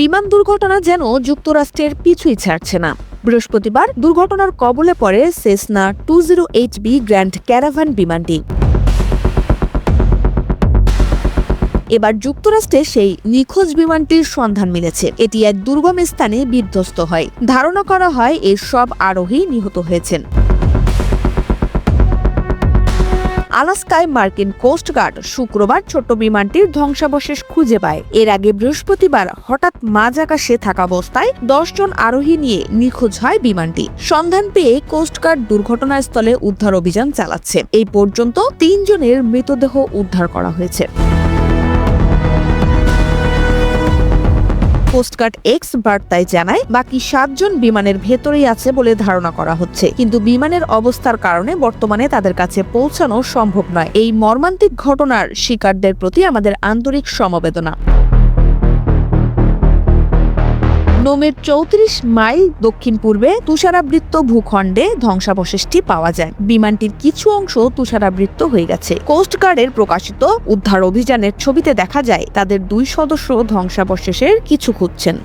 বিমান দুর্ঘটনা যেন যুক্তরাষ্ট্রের পিছুই ছাড়ছে না। বৃহস্পতিবার দুর্ঘটনার কবলে পড়ে Cessna two zero eight B grand caravan বিমানটি। এবার যুক্তরাষ্ট্রে সেই নিখোঁজ বিমানটির সন্ধান মিলেছে। এটি এক দুর্গম স্থানে বিধ্বস্ত হয়। ধারণা করা হয় এর সব আরোহী নিহত হয়েছেন। আলাস্কায় মার্কিন কোস্টগার্ড শুক্রবার ছোট্ট বিমানটির ধ্বংসাবশেষ খুঁজে পায়। এর আগে বৃহস্পতিবার হঠাৎ মাঝ আকাশে থাকা অবস্থায় দশজন আরোহী নিয়ে নিখোঁজ হয় বিমানটি। সন্ধান পেয়ে কোস্টগার্ড দুর্ঘটনাস্থলে উদ্ধার অভিযান চালাচ্ছে। এই পর্যন্ত তিনজনের মৃতদেহ উদ্ধার করা হয়েছে। কোস্টগার্ড এক্স বার্তায় জানায়, বাকি সাতজন বিমানের ভেতরেই আছে বলে ধারণা করা হচ্ছে। কিন্তু বিমানের অবস্থার কারণে বর্তমানে তাদের কাছে পৌঁছানো সম্ভব নয়। এই মর্মান্তিক ঘটনার শিকারদের প্রতি আমাদের আন্তরিক সমবেদনা। নোমের চৌত্রিশ মাইল দক্ষিণ পূর্বে তুষারাবৃত্ত ভূখণ্ডে ধ্বংসাবশেষটি পাওয়া যায়। বিমানটির কিছু অংশ তুষারাবৃত্ত হয়ে গেছে। কোস্টগার্ডের প্রকাশিত উদ্ধার অভিযানের ছবিতে দেখা যায়, তাদের দুই সদস্য ধ্বংসাবশেষের কিছু খুঁজছেন।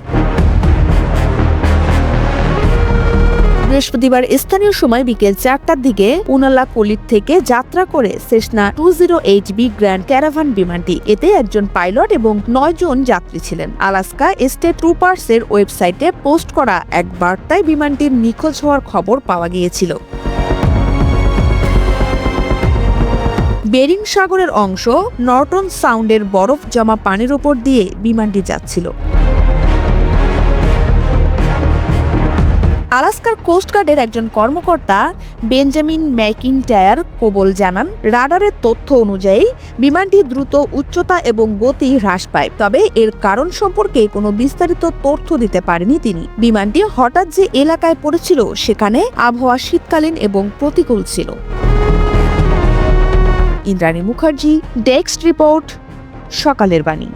বৃহস্পতিবার স্থানীয় সময় বিকেল চারটার দিকে উনালা কলির থেকে যাত্রা করে Cessna two zero eight B grand caravan বিমানটি। এতে একজন পাইলট এবং নয় জন যাত্রী ছিলেন। আলাস্কা স্টেট ট্রুপার্স এর ওয়েবসাইটে পোস্ট করা এক বার্তায় বিমানটির নিখোঁজ হওয়ার খবর পাওয়া গিয়েছিল। বেরিং সাগরের অংশ নর্টন সাউন্ডের বরফ জমা পানির ওপর দিয়ে বিমানটি যাচ্ছিল। আলাস্কার কোস্টগার্ডের একজন কর্মকর্তা বেঞ্জামিন ম্যাকিনটায়ার কোবল জানান, রাডারের তথ্য অনুযায়ী, বিমানটি দ্রুত উচ্চতা এবং গতি হ্রাস পায়, তবে এর কারণ সম্পর্কে কোনো বিস্তারিত তথ্য দিতে পারেনি তিনি। বিমানটি হঠাৎ যে এলাকায় পড়েছিল, সেখানে আবহাওয়া শীতকালীন এবং প্রতিকূল ছিল। ইন্দ্রাণী মুখার্জি, ডেস্ক রিপোর্ট, সকালের বাণী।